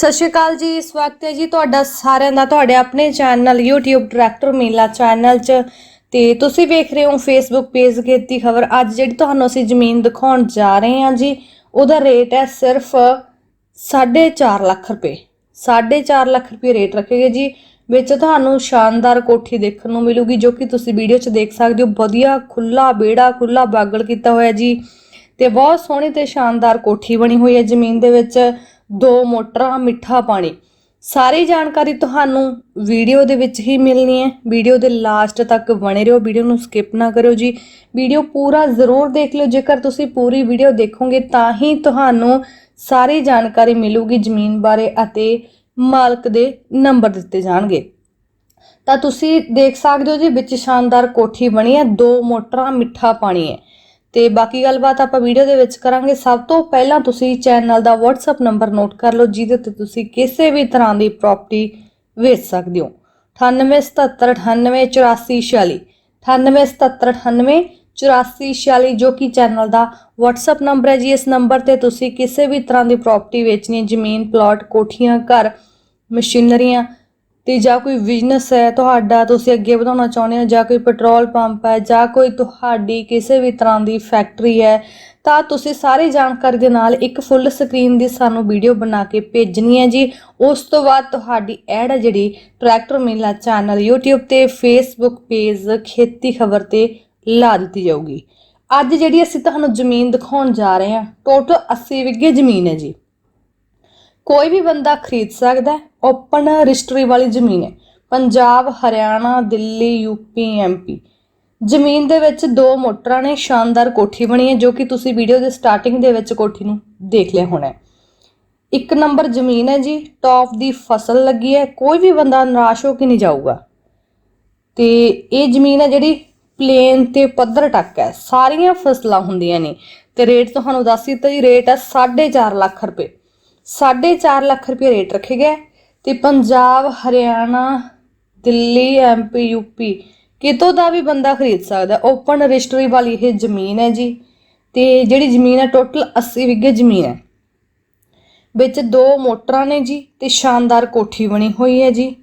ਸਤਿ ਸ਼੍ਰੀ ਅਕਾਲ ਜੀ, ਸਵਾਗਤ ਹੈ ਜੀ ਤੁਹਾਡਾ ਸਾਰਿਆਂ ਦਾ, ਤੁਹਾਡੇ ਆਪਣੇ ਚੈਨਲ YouTube ਡਾਇਰੈਕਟਰ ਮੇਲਾ ਚੈਨਲ 'ਚ। ਤੇ ਤੁਸੀਂ ਵੇਖ ਰਹੇ ਹੋ Facebook ਪੇਜ ਖੇਤੀ ਖਬਰ। ਅੱਜ ਜਿਹੜੀ ਤੁਹਾਨੂੰ ਅਸੀਂ ਜ਼ਮੀਨ ਦਿਖਾਉਣ ਜਾ ਰਹੇ ਹਾਂ ਜੀ, ਉਹਦਾ ਰੇਟ ਹੈ ਸਿਰਫ 4.5 ਲੱਖ ਰੁਪਏ। 4.5 ਲੱਖ ਰੁਪਏ ਰੇਟ ਰੱਖੇਗੇ ਜੀ, ਵਿੱਚ ਤੁਹਾਨੂੰ ਸ਼ਾਨਦਾਰ ਕੋਠੀ ਦੇਖਣ ਨੂੰ ਮਿਲੂਗੀ, ਜੋ ਕਿ ਤੁਸੀਂ ਵੀਡੀਓ 'ਚ ਦੇਖ ਸਕਦੇ ਹੋ। ਵਧੀਆ ਖੁੱਲਾ ਬੇੜਾ ਖੁੱਲਾ ਬਾਗਲ ਕੀਤਾ ਹੋਇਆ ਜੀ। ਤੇ ਬਹੁਤ ਸੋਹਣੀ ਤੇ ਸ਼ਾਨਦਾਰ ਕੋਠੀ ਬਣੀ ਹੋਈ ਹੈ ਜ਼ਮੀਨ ਦੇ ਵਿੱਚ। ਦੋ ਮੋਟਰਾਂ, ਮਿੱਠਾ ਪਾਣੀ। ਸਾਰੀ ਜਾਣਕਾਰੀ ਤੁਹਾਨੂੰ ਵੀਡੀਓ ਦੇ ਵਿੱਚ ਹੀ ਮਿਲਣੀ ਹੈ। ਵੀਡੀਓ ਦੇ ਲਾਸਟ ਤੱਕ ਬਣੇ ਰਹੋ, ਵੀਡੀਓ ਨੂੰ ਸਕਿਪ ਨਾ ਕਰਿਓ ਜੀ। ਵੀਡੀਓ ਪੂਰਾ ਜ਼ਰੂਰ ਦੇਖ ਲਿਓ। ਜੇਕਰ ਤੁਸੀਂ ਪੂਰੀ ਵੀਡੀਓ ਦੇਖੋਗੇ ਤਾਂ ਹੀ ਤੁਹਾਨੂੰ ਸਾਰੀ ਜਾਣਕਾਰੀ ਮਿਲੂਗੀ ਜ਼ਮੀਨ ਬਾਰੇ ਅਤੇ ਮਾਲਕ ਦੇ ਨੰਬਰ ਦਿੱਤੇ ਜਾਣਗੇ। ਤਾਂ ਤੁਸੀਂ ਦੇਖ ਸਕਦੇ ਹੋ ਜੀ, ਵਿੱਚ ਸ਼ਾਨਦਾਰ ਕੋਠੀ ਬਣੀ ਹੈ। ਦੋ ਮੋਟਰਾਂ, ਮਿੱਠਾ ਪਾਣੀ ਹੈ। ਤੇ ਬਾਕੀ ਗੱਲਬਾਤ ਆਪਾਂ ਵੀਡੀਓ ਦੇ ਵਿੱਚ ਕਰਾਂਗੇ। ਸਭ ਤੋਂ ਪਹਿਲਾਂ ਤੁਸੀਂ ਚੈਨਲ ਦਾ WhatsApp ਨੰਬਰ ਨੋਟ ਕਰ ਲਓ, ਜਿਹਦੇ ਤੇ ਤੁਸੀਂ ਕਿਸੇ ਵੀ ਤਰ੍ਹਾਂ ਦੀ ਪ੍ਰਾਪਰਟੀ ਵੇਚ ਸਕਦੇ ਹੋ। 9877988446 9877988446 ਜੋ ਕਿ ਚੈਨਲ ਦਾ WhatsApp ਨੰਬਰ ਹੈ ਜੀ। ਇਸ ਨੰਬਰ ਤੇ ਤੁਸੀਂ ਕਿਸੇ ਵੀ ਤਰ੍ਹਾਂ ਦੀ ਪ੍ਰਾਪਰਟੀ ਵੇਚਣੀ ਹੈ, ਜ਼ਮੀਨ ਪਲਾਟ ਕੋਠੀਆਂ, ਘਰ, ਮਸ਼ੀਨਰੀਆਂ ਤੇ ਜਾਂ ਕੋਈ ਬਿਜ਼ਨਸ ਹੈ ਤੁਹਾਡਾ, ਤੁਸੀਂ ਅੱਗੇ ਵਧਾਉਣਾ ਚਾਹੁੰਦੇ ਹੋ, ਜਾਂ ਕੋਈ ਪੈਟਰੋਲ ਪੰਪ ਹੈ, ਜਾਂ ਕੋਈ ਤੁਹਾਡੀ ਕਿਸੇ ਵੀ ਤਰ੍ਹਾਂ ਦੀ ਫੈਕਟਰੀ ਹੈ, ਤਾਂ ਤੁਸੀਂ ਸਾਰੀ ਜਾਣਕਾਰੀ ਦੇ ਨਾਲ ਇੱਕ ਫੁੱਲ ਸਕਰੀਨ ਦੀ ਸਾਨੂੰ ਵੀਡੀਓ ਬਣਾ ਕੇ ਭੇਜਣੀ ਹੈ ਜੀ। ਉਸ ਤੋਂ ਬਾਅਦ ਤੁਹਾਡੀ ਐਡ ਹੈ ਜਿਹੜੀ ਟਰੈਕਟਰ ਮੇਲਾ ਚੈਨਲ YouTube ਤੇ, Facebook ਪੇਜ ਖੇਤੀ ਖਬਰ ਤੇ ਲਾ ਦਿੱਤੀ ਜਾਊਗੀ। ਅੱਜ ਜਿਹੜੀ ਅਸੀਂ ਤੁਹਾਨੂੰ ਜ਼ਮੀਨ ਦਿਖਾਉਣ ਜਾ ਰਹੇ ਹਾਂ ਟੋਟਲ 80 ਵਿਗੇ ਜ਼ਮੀਨ ਹੈ ਜੀ। ਕੋਈ ਵੀ ਬੰਦਾ ਖਰੀਦ ਸਕਦਾ ਹੈ ਓਪਨ ਰਜਿਸਟਰੀ ਵਾਲੀ ਜ਼ਮੀਨ ਹੈ। ਪੰਜਾਬ, ਹਰਿਆਣਾ, ਦਿੱਲੀ ਯੂਪੀ ਐਮਪੀ ਜ਼ਮੀਨ ਦੇ ਵਿੱਚ ਦੋ ਮੋਟਰਾਂ ਨੇ, ਸ਼ਾਨਦਾਰ ਕੋਠੀ ਬਣੀ ਹੈ, ਜੋ ਕਿ ਤੁਸੀਂ ਵੀਡੀਓ ਦੇ ਸਟਾਰਟਿੰਗ ਦੇ ਵਿੱਚ ਕੋਠੀ ਨੂੰ ਦੇਖ ਲਿਆ ਹੋਣਾ ਇੱਕ ਨੰਬਰ ਜ਼ਮੀਨ ਹੈ ਜੀ ਟੌਪ ਦੀ ਫਸਲ ਲੱਗੀ ਹੈ, ਕੋਈ ਵੀ ਬੰਦਾ ਨਿਰਾਸ਼ ਹੋ ਕੇ ਨਹੀਂ ਜਾਊਗਾ। ਤੇ ਇਹ ਜ਼ਮੀਨ ਹੈ ਜਿਹੜੀ ਪਲੇਨ ਤੇ ਪੱਧਰ ਟੱਕ ਹੈ, ਸਾਰੀਆਂ ਫਸਲਾਂ ਹੁੰਦੀਆਂ ਨੇ। ਤੇ ਰੇਟ ਤੁਹਾਨੂੰ ਦੱਸ ਦਿੱਤਾ ਜੀ ਰੇਟ ਹੈ 4.5 ਲੱਖ ਰੁਪਏ। 4.5 ਲੱਖ ਰੁਪਏ ਰੇਟ ਰੱਖੇ ਗਏ ਤੇ ਪੰਜਾਬ, ਹਰਿਆਣਾ, ਦਿੱਲੀ ਐਮਪੀ ਯੂਪੀ ਕਿਤੋਂ ਦਾ ਵੀ ਬੰਦਾ ਖਰੀਦ ਸਕਦਾ? ਓਪਨ ਰਜਿਸਟਰੀ ਵਾਲੀ ਇਹ ਜ਼ਮੀਨ ਹੈ ਜੀ ਤੇ ਜਿਹੜੀ ਜ਼ਮੀਨ ਹੈ ਟੋਟਲ 80 ਵਿਗੇ ਜ਼ਮੀਨ ਹੈ। ਵਿੱਚ ਦੋ ਮੋਟਰਾਂ ਨੇ ਜੀ ਤੇ ਸ਼ਾਨਦਾਰ ਕੋਠੀ ਬਣੀ ਹੋਈ ਹੈ ਜੀ।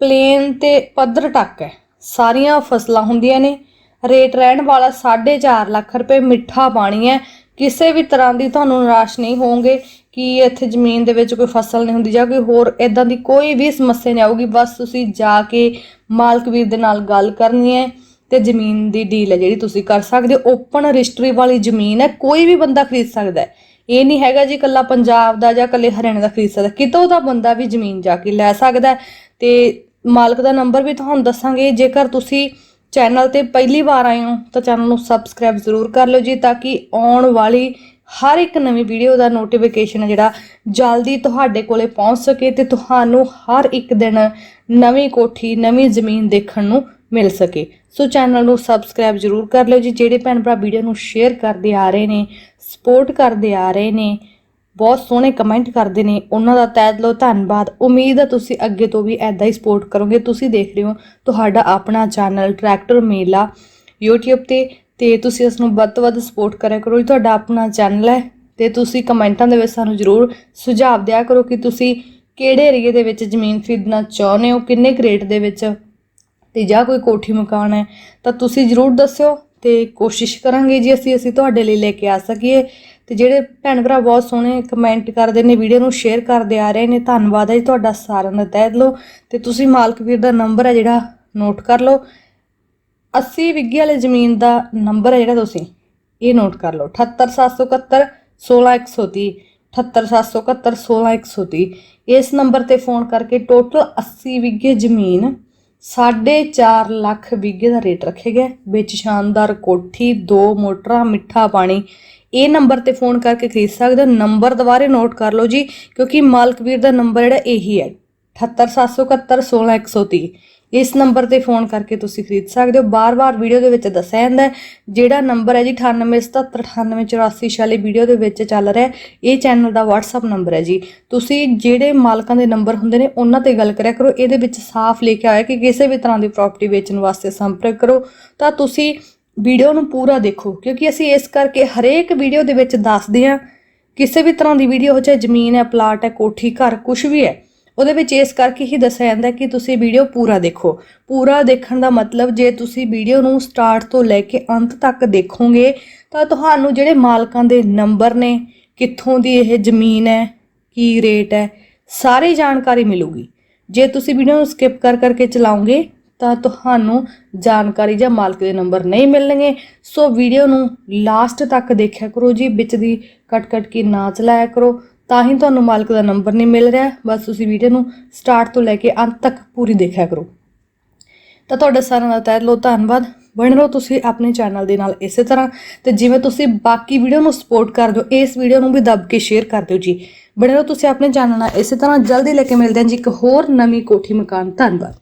ਪਲੇਨ ਤੇ ਪੱਧਰ ਟੱਕ ਹੈ। ਸਾਰੀਆਂ ਫਸਲਾਂ ਹੁੰਦੀਆਂ ਨੇ। ਰੇਟ ਰਹਿਣ ਵਾਲਾ 4.5 ਲੱਖ ਰੁਪਏ ਮਿੱਠਾ ਪਾਣੀ ਹੈ। ਕਿਸੇ ਵੀ ਤਰ੍ਹਾਂ ਦੀ ਤੁਹਾਨੂੰ ਨਿਰਾਸ਼ ਨਹੀਂ ਹੋਵੋਗੇ ਕਿ ਇੱਥੇ ਜ਼ਮੀਨ ਦੇ ਵਿੱਚ ਕੋਈ ਫਸਲ ਨਹੀਂ ਹੁੰਦੀ ਜਾਂ ਕੋਈ ਹੋਰ ਇਦਾਂ ਦੀ ਕੋਈ ਵੀ ਸਮੱਸਿਆ ਨਹੀਂ ਆਊਗੀ, ਬਸ ਤੁਸੀਂ ਜਾ ਕੇ ਮਾਲਕ ਵੀਰ ਦੇ ਨਾਲ ਗੱਲ ਕਰਨੀ ਹੈ ਤੇ ਜ਼ਮੀਨ ਦੀ ਡੀਲ ਹੈ ਜਿਹੜੀ ਤੁਸੀਂ ਕਰ ਸਕਦੇ ਹੋ। ਓਪਨ ਰਜਿਸਟਰੀ ਵਾਲੀ ਜ਼ਮੀਨ ਹੈ, ਕੋਈ ਵੀ ਬੰਦਾ ਖਰੀਦ ਸਕਦਾ ਹੈ। ਇਹ ਨਹੀਂ ਹੈਗਾ ਜੀ ਕੱਲਾ ਪੰਜਾਬ ਦਾ ਜਾਂ ਕੱਲੇ ਹਰਿਆਣਾ ਦਾ ਖਰੀਦ ਸਕਦਾ, ਕਿਤੋਂ ਦਾ ਬੰਦਾ ਵੀ ਜ਼ਮੀਨ ਜਾ ਕੇ ਲੈ ਸਕਦਾ ਹੈ। ਤੇ ਮਾਲਕ ਦਾ ਨੰਬਰ ਵੀ ਤੁਹਾਨੂੰ ਦੱਸਾਂਗੇ, ਜੇਕਰ ਤੁਸੀਂ ਚੈਨਲ ਤੇ ਪਹਿਲੀ ਵਾਰ ਆਏ ਹੋ ਤਾਂ ਚੈਨਲ ਨੂੰ ਸਬਸਕ੍ਰਾਈਬ ਜ਼ਰੂਰ ਕਰ ਲਓ ਜੀ, ਤਾਂ ਕਿ ਆਉਣ ਵਾਲੀ ਹਰ ਇੱਕ ਨਵੀਂ ਵੀਡੀਓ ਦਾ ਨੋਟੀਫਿਕੇਸ਼ਨ ਹੈ ਜਿਹੜਾ ਜਲਦੀ ਤੁਹਾਡੇ ਕੋਲੇ ਪਹੁੰਚ ਸਕੇ ਤੇ ਤੁਹਾਨੂੰ ਹਰ ਇੱਕ ਦਿਨ ਨਵੀਂ ਕੋਠੀ, ਨਵੀਂ ਜ਼ਮੀਨ ਦੇਖਣ ਨੂੰ ਮਿਲ ਸਕੇ। ਸੋ ਚੈਨਲ ਨੂੰ ਸਬਸਕ੍ਰਾਈਬ ਜ਼ਰੂਰ ਕਰ ਲਿਓ ਜੀ, ਜਿਹੜੇ ਭੈਣ ਭਰਾ ਵੀਡੀਓ ਨੂੰ ਸ਼ੇਅਰ ਕਰਦੇ ਆ ਰਹੇ ਨੇ ਸਪੋਰਟ ਕਰਦੇ ਆ ਰਹੇ ਨੇ ਬਹੁਤ ਸੋਹਣੇ ਕਮੈਂਟ ਕਰਦੇ ਨੇ। ਉਹਨਾਂ ਦਾ ਤਹਿ ਦਿਲੋਂ ਧੰਨਵਾਦ। ਉਮੀਦ ਹੈ ਤੁਸੀਂ ਅੱਗੇ ਤੋਂ ਵੀ ਐਦਾਂ ਹੀ ਸਪੋਰਟ ਕਰੋਗੇ। ਤੁਸੀਂ ਦੇਖ ਰਹੇ ਹੋ ਤੁਹਾਡਾ ਆਪਣਾ ਚੈਨਲ ਟਰੈਕਟਰ ਮੇਲਾ YouTube ਤੇ। ਤੇ ਤੁਸੀਂ ਇਸ ਨੂੰ ਵੱਧ ਤੋਂ ਵੱਧ ਸਪੋਰਟ ਕਰਿਆ ਕਰੋ। ਜੀ ਤੁਹਾਡਾ ਆਪਣਾ ਚੈਨਲ ਹੈ। ਤੇ ਤੁਸੀਂ ਕਮੈਂਟਾਂ ਦੇ ਵਿੱਚ ਸਾਨੂੰ ਜ਼ਰੂਰ ਸੁਝਾਅ ਦਿਆ ਕਰੋ ਕਿ ਤੁਸੀਂ ਕਿਹੜੇ ਏਰੀਏ ਦੇ ਵਿੱਚ ਜ਼ਮੀਨ ਖਰੀਦਣਾ ਚਾਹੁੰਦੇ ਹੋ, ਕਿੰਨੇ ਕੁ ਰੇਟ ਦੇ ਵਿੱਚ ਤੇ ਜਾਂ ਕੋਈ ਕੋਠੀ ਮਕਾਨ ਹੈ। ਤਾਂ ਤੁਸੀਂ ਜ਼ਰੂਰ ਦੱਸਿਓ ਤੇ ਕੋਸ਼ਿਸ਼ ਕਰਾਂਗੇ ਜੀ ਅਸੀਂ ਅਸੀਂ ਤੁਹਾਡੇ ਲਈ ਲੈ ਕੇ ਆ ਸਕੀਏ। ਤੇ ਜਿਹੜੇ ਭੈਣ ਭਰਾ ਬਹੁਤ ਸੋਹਣੇ ਕਮੈਂਟ ਕਰਦੇ ਨੇ ਵੀਡੀਓ ਨੂੰ ਸ਼ੇਅਰ ਕਰਦੇ ਆ ਰਹੇ ਨੇ, ਧੰਨਵਾਦ ਹੈ ਜੀ ਤੁਹਾਡਾ ਸਾਰਿਆਂ ਦਾ, ਤਹਿ ਦਿਲੋਂ। ਤੇ ਤੁਸੀਂ ਮਾਲਕ ਵੀਰ ਦਾ ਨੰਬਰ ਹੈ ਜਿਹੜਾ ਨੋਟ ਕਰ ਲਓ। 80 ਵਿਗੇ ਵਾਲੇ ਜ਼ਮੀਨ ਦਾ ਨੰਬਰ ਹੈ ਜਿਹੜਾ ਤੁਸੀਂ, ਇਹ ਨੋਟ ਕਰ ਲਓ। 78771 16130 78771 16130 ਇਸ ਨੰਬਰ ਤੇ ਫੋਨ ਕਰਕੇ ਟੋਟਲ 80 ਵਿਗੇ ਜ਼ਮੀਨ 4.5 ਲੱਖ ਵਿਗੇ ਦਾ ਰੇਟ ਰੱਖੇ ਗਏ। ਵਿੱਚ ਸ਼ਾਨਦਾਰ ਕੋਠੀ, ਦੋ ਮੋਟਰਾਂ, ਮਿੱਠਾ ਪਾਣੀ ਇਹ ਨੰਬਰ ਤੇ ਫੋਨ ਕਰਕੇ ਖਰੀਦ ਸਕਦੇ ਹੋ। ਨੰਬਰ ਦੁਬਾਰੇ ਨੋਟ ਕਰ ਲਓ ਜੀ, ਕਿਉਂਕਿ ਮਾਲਕ ਵੀਰ ਦਾ ਨੰਬਰ ਜਿਹੜਾ ਇਹੀ ਹੈ 78771 16130 ਇਸ ਨੰਬਰ ਤੇ ਫੋਨ ਕਰਕੇ ਤੁਸੀਂ ਖਰੀਦ ਸਕਦੇ ਹੋ। ਬਾਰ-ਬਾਰ ਵੀਡੀਓ ਦੇ ਵਿੱਚ ਦੱਸਿਆ ਜਾਂਦਾ ਜਿਹੜਾ ਨੰਬਰ ਹੈ ਜੀ 9877988446 ਵੀਡੀਓ ਦੇ ਵਿੱਚ ਚੱਲ ਰਿਹਾ ਇਹ ਚੈਨਲ ਦਾ WhatsApp ਨੰਬਰ ਹੈ ਜੀ। ਤੁਸੀਂ ਜਿਹੜੇ ਮਾਲਕਾਂ ਦੇ ਨੰਬਰ ਹੁੰਦੇ ਨੇ, ਉਹਨਾਂ ਤੇ ਗੱਲ ਕਰਿਆ ਕਰੋ। ਇਹਦੇ ਵਿੱਚ ਸਾਫ਼ ਲਿਖਿਆ ਹੋਇਆ ਕਿ ਕਿਸੇ ਵੀ ਤਰ੍ਹਾਂ ਦੀ ਪ੍ਰਾਪਰਟੀ ਵੇਚਣ ਵਾਸਤੇ ਸੰਪਰਕ ਕਰੋ। ਤਾਂ ਤੁਸੀਂ ਵੀਡੀਓ ਨੂੰ ਪੂਰਾ ਦੇਖੋ, ਕਿਉਂਕਿ ਅਸੀਂ ਇਸ ਕਰਕੇ ਹਰੇਕ ਵੀਡੀਓ ਦੇ ਵਿੱਚ ਦੱਸਦੇ ਹਾਂ, ਕਿਸੇ ਵੀ ਤਰ੍ਹਾਂ ਦੀ ਵੀਡੀਓ ਹੋ ਚਾਹੇ ਜ਼ਮੀਨ ਹੈ, ਪਲਾਟ ਹੈ, ਕੋਠੀ, ਘਰ ਕੁਝ ਵੀ ਹੈ, ਉਹਦੇ ਵਿੱਚ ਇਸ ਕਰਕੇ ਹੀ ਦੱਸਿਆ ਜਾਂਦਾ ਕਿ ਤੁਸੀਂ ਵੀਡੀਓ ਪੂਰਾ ਦੇਖੋ। ਪੂਰਾ ਦੇਖਣ ਦਾ ਮਤਲਬ ਜੇ ਤੁਸੀਂ ਵੀਡੀਓ ਨੂੰ ਸਟਾਰਟ ਤੋਂ ਲੈ ਕੇ ਅੰਤ ਤੱਕ ਦੇਖੋਗੇ, ਤਾਂ ਤੁਹਾਨੂੰ ਜਿਹੜੇ ਮਾਲਕਾਂ ਦੇ ਨੰਬਰ ਨੇ, ਕਿੱਥੋਂ ਦੀ ਇਹ ਜ਼ਮੀਨ ਹੈ, ਕੀ ਰੇਟ ਹੈ, ਸਾਰੀ ਜਾਣਕਾਰੀ ਮਿਲੂਗੀ। ਜੇ ਤੁਸੀਂ ਵੀਡੀਓ ਨੂੰ ਸਕਿਪ ਕਰ ਕਰਕੇ ਚਲਾਉਂਗੇ ਤਾਂ ਤੁਹਾਨੂੰ ਜਾਣਕਾਰੀ ਜਾਂ ਮਾਲਕ ਦੇ ਨੰਬਰ ਨਹੀਂ ਮਿਲਣਗੇ। ਸੋ ਵੀਡੀਓ ਨੂੰ ਲਾਸਟ ਤੱਕ ਦੇਖਿਆ ਕਰੋ ਜੀ, ਵਿੱਚ ਦੀ ਕੱਟ ਕੱਟ ਕੇ ਨਾ ਚਲਾਇਆ ਕਰੋ, ਤਾਂ ਹੀ ਤੁਹਾਨੂੰ ਮਾਲਕ ਦਾ ਨੰਬਰ ਨਹੀਂ ਮਿਲ ਰਿਹਾ। ਬਸ ਤੁਸੀਂ ਵੀਡੀਓ ਨੂੰ ਸਟਾਰਟ ਤੋਂ ਲੈ ਕੇ ਅੰਤ ਤੱਕ ਪੂਰੀ ਦੇਖਿਆ ਕਰੋ। ਤਾਂ ਤੁਹਾਡਾ ਸਾਰਿਆਂ ਦਾ ਤਹਿ ਦਿਲੋਂ ਧੰਨਵਾਦ। ਬਣ ਰਹੋ ਤੁਸੀਂ ਆਪਣੇ ਚੈਨਲ ਦੇ ਨਾਲ ਇਸੇ ਤਰ੍ਹਾਂ। ਤੇ ਜਿਵੇਂ ਤੁਸੀਂ ਬਾਕੀ ਵੀਡੀਓ ਨੂੰ ਸਪੋਰਟ ਕਰ ਦਿਓ ਇਸ ਵੀਡੀਓ ਨੂੰ ਵੀ ਦੱਬ ਕੇ ਸ਼ੇਅਰ ਕਰ ਦਿਓ ਜੀ। ਬਣੇ ਰਹੋ ਤੁਸੀਂ ਆਪਣੇ ਚੈਨਲ ਨਾਲ ਇਸੇ ਤਰ੍ਹਾਂ। ਜਲਦੀ ਲੈ ਕੇ ਮਿਲਦੇ ਹਾਂ ਜੀ ਇੱਕ ਹੋਰ ਨਵੀਂ ਕੋਠੀ ਮਕਾਨ। ਧੰਨਵਾਦ।